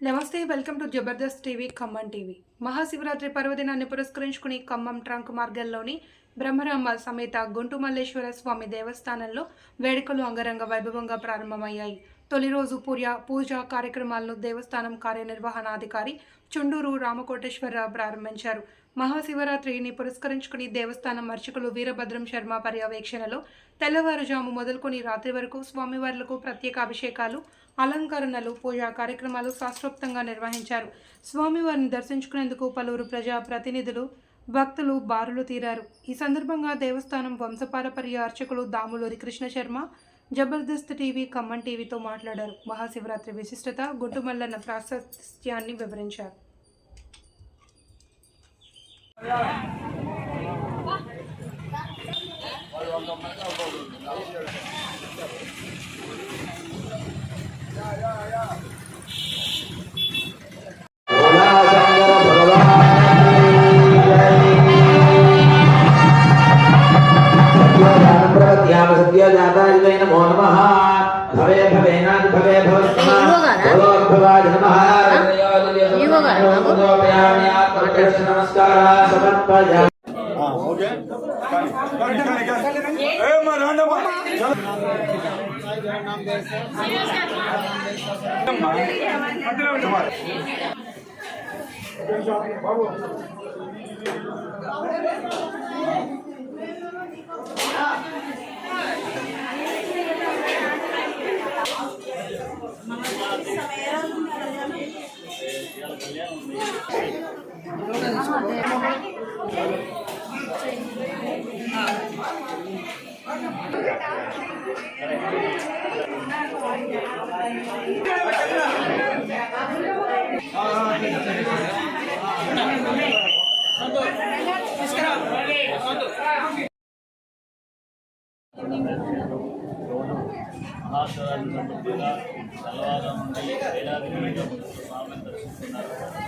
నమస్తే welcome to Jabardasth TV Khammam TV. Mahashivratri పర్వదినాన్ని పురస్కరించుకుని ఖమ్మం ట్రంక్ మార్గంలోని బ్రహ్మరాంబ సమేత గుంటుమల్లేశ్వర స్వామి దేవస్థానంలో వేడుకలు అంగరంగ వైభవంగా ప్రారంభమయ్యాయి. తొలి రోజు పూజ పూజ కార్యక్రమాలను దేవస్థానం కార్యనిర్వహణాధికారి చుండూరు రామకోటేశ్వరరావు ప్రారంభించారు. మహాశివరాత్రిని పురస్కరించుకుని దేవస్థానం అర్చకులు వీరభద్రం శర్మ పర్యవేక్షణలో తెల్లవారుజాము మొదలుకొని రాత్రి వరకు స్వామివార్లకు ప్రత్యేక అభిషేకాలు అలంకరణలు పూజా కార్యక్రమాలు శాస్త్రోక్తంగా నిర్వహించారు. స్వామివారిని దర్శించుకునేందుకు పలువురు ప్రజా ప్రతినిధులు భక్తులు బారులు తీరారు. ఈ సందర్భంగా దేవస్థానం వంశపారపర్య అర్చకులు దాములూరి కృష్ణ శర్మ జబర్దస్త్ టీవీ ఖమ్మం టీవీతో మాట్లాడారు. మహాశివరాత్రి విశిష్టత గుంటుమల్లన్న ప్రాశస్త్యాన్ని వివరించారు. భోళాశంకర భవే భవేనాది భవే భవస్తమ భవోద్భవాయ నమః నమస్కార సమర్పయామి ఓకే కానీ కానీ కానీ కానీ ఏ మా రాండమ్మా చలో అమ్మా, మధ్యలో మహాశివరాత్రి సందర్భంగా తెల్లవారు నుండి వేలాది మంది స్వామిని దర్శిస్తున్నారు.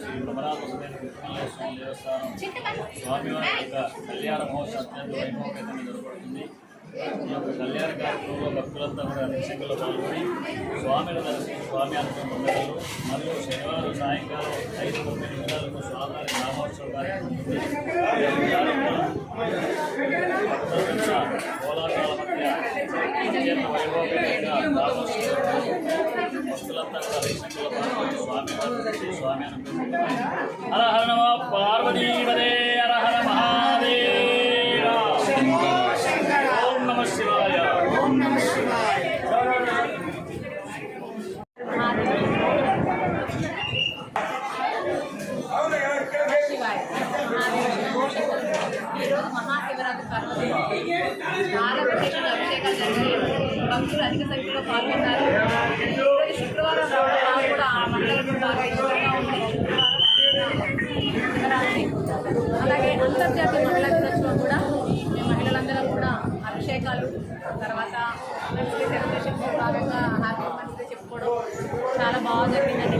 శ్రీ భ్రమరామ దేవస్థానం స్వామివారి యొక్క కళ్యాణ మహోత్సవం అత్యంత వైభవంగా జరగబడుతుంది ఈ యొక్క కళ్యాణ కార్యక్రమంలో భక్తులంతా కూడా నిశ్చయంలో పాల్గొని స్వామిని దర్శించి స్వామి అనుకున్న పొందగలరు మరియు శనివారం సాయంకాలం ఐదు తొమ్మిది నిమిషాలకు స్వామివారి నామోత్సవ కార్యక్రమం హర హర నమ పార్వతీపదే హర పర్వదినం అభిషేకాలు జరిగి భక్తులు అధిక సంఖ్యలో పాల్గొన్నారు శుక్రవారం కూడా ఆ మండలం బాగా ఇష్టంగా ఉంది అలాగే అంతర్జాతీయ మహిళా దినోత్సవం కూడా మేము మహిళలందరం కూడా అభిషేకాలు తర్వాత మంచి సెలబ్రేషన్స్ భాగంగా హ్యాపీ మంచిగా చెప్పుకోవడం చాలా బాగా జరిగిందండి.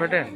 పెట్టండి